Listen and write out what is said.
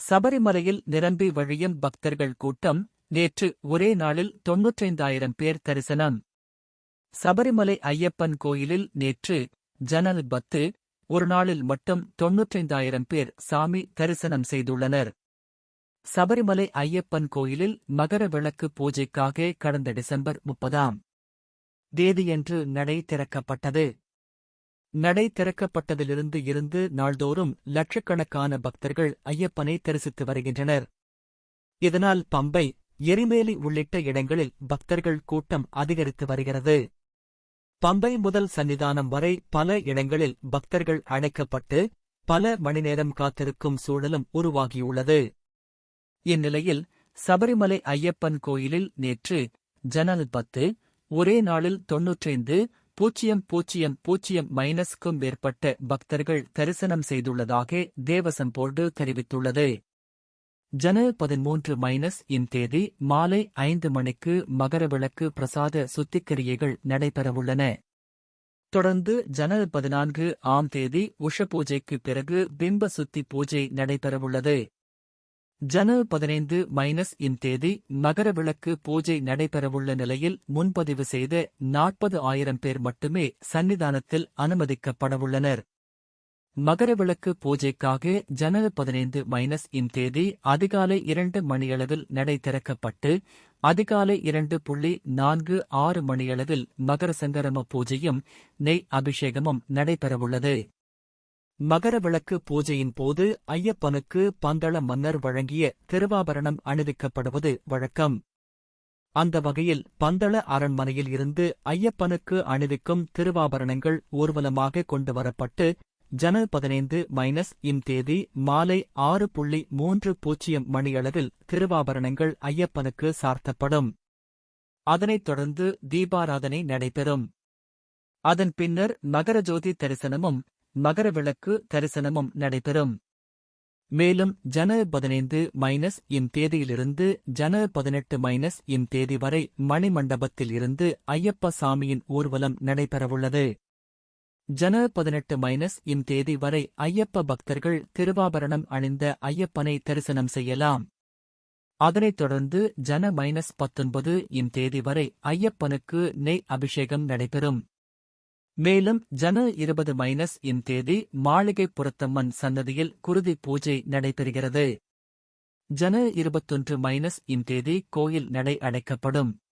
சபரிமலையில் நிரம்பி வழியும் பக்தர்கள் கூட்டம் நேற்று ஒரே நாளில் தொன்னூற்றைந்தாயிரம் பேர் தரிசனம். சபரிமலை ஐயப்பன் கோயிலில் நேற்று ஜனல் பத்து ஒரு நாளில் மட்டும் தொன்னூற்றைந்தாயிரம் பேர் சாமி தரிசனம் செய்துள்ளனர். சபரிமலை ஐயப்பன் கோயிலில் மகர விளக்கு பூஜைக்காக கடந்த டிசம்பர் முப்பதாம் தேதியன்று நடை திறக்கப்பட்டது. நடை திறக்கப்பட்டதிலிருந்து இருந்து நாள்தோறும் லட்சக்கணக்கான பக்தர்கள் ஐயப்பனை தரிசித்து வருகின்றனர். இதனால் பம்பை எரிமேலி உள்ளிட்ட இடங்களில் பக்தர்கள் கூட்டம் அதிகரித்து வருகிறது. பம்பை முதல் சன்னிதானம் வரை பல இடங்களில் பக்தர்கள் அழைக்கப்பட்டு பல மணி நேரம் காத்திருக்கும் சூழலும் உருவாகியுள்ளது. இந்நிலையில் சபரிமலை ஐயப்பன் கோயிலில் நேற்று ஜனல் பத்து ஒரே நாளில் தொன்னூற்றைந்து பூஜ்ஜியம் பூஜ்ஜியம் பூஜ்ஜியம் மைனஸ்க்கும் மேற்பட்ட பக்தர்கள் தரிசனம் செய்துள்ளதாக தேவசம் போர்டு தெரிவித்துள்ளது. ஜனவரி பதிமூன்று மைனஸ் இன் தேதி மாலை ஐந்து மணிக்கு மகரவிளக்கு பிரசாத சுத்திக்கிரியைகள் நடைபெறவுள்ளன. தொடர்ந்து ஜனவரி பதினான்கு ஆம் தேதி உஷ பூஜைக்கு பிறகு பிம்ப சுத்தி பூஜை நடைபெறவுள்ளது. ஜனவரி பதினைந்து மைனஸ் இன் தேதி மகரவிளக்கு பூஜை நடைபெறவுள்ள நிலையில் முன்பதிவு செய்த நாற்பது ஆயிரம் பேர் மட்டுமே சன்னிதானத்தில் அனுமதிக்கப்படவுள்ளனர். மகரவிளக்கு பூஜைக்காக ஜனவரி பதினைந்து மைனஸ் இன் தேதி அதிகாலை இரண்டு மணியளவில் நடை திறக்கப்பட்டு அதிகாலை இரண்டு புள்ளி நான்கு ஆறு மணியளவில் மகர சங்கரம பூஜையும் நெய் அபிஷேகமும் நடைபெறவுள்ளது. மகர விளக்கு பூஜையின் போது ஐயப்பனுக்கு பந்தள மன்னர் வழங்கிய திருவாபரணம் அணிவிக்கப்படுவது வழக்கம். அந்த வகையில் பந்தள அரண்மனையில் இருந்து ஐயப்பனுக்கு அணிவிக்கும் திருவாபரணங்கள் ஊர்வலமாக கொண்டு வரப்பட்டு ஜன பதினைந்து மைனஸ் இம் தேதி மாலை ஆறு புள்ளி மூன்று பூஜ்ஜியம் மணியளவில் திருவாபரணங்கள் ஐயப்பனுக்கு சார்த்தப்படும். அதனைத் தொடர்ந்து தீபாராதனை நடைபெறும். அதன் பின்னர் மகரஜோதி தரிசனமும் மகரவிளக்கு தரிசனமும் நடைபெறும். மேலும் ஜன பதினைந்து மைனஸ் இம் தேதியிலிருந்து ஜன பதினெட்டு மைனஸ் இம் தேதி வரை மணிமண்டபத்தில் இருந்து ஐயப்ப சாமியின் ஊர்வலம் நடைபெறவுள்ளது. ஜன பதினெட்டு மைனஸ் இம் தேதி வரை ஐயப்ப பக்தர்கள் திருவாபரணம் அணிந்த ஐயப்பனை தரிசனம் செய்யலாம். அதனைத் தொடர்ந்து ஜன மைனஸ் பத்தொன்பது இம் தேதி வரை ஐயப்பனுக்கு நெய் அபிஷேகம் நடைபெறும். மேலும் ஜன இருபது மைனஸ் இன் தேதி மாளிகை புறத்தம்மன் சன்னதியில் குருதி பூஜை நடைபெறுகிறது. ஜன இருபத்தொன்று மைனஸ் இன் தேதி கோயில் நடை அடைக்கப்படும்.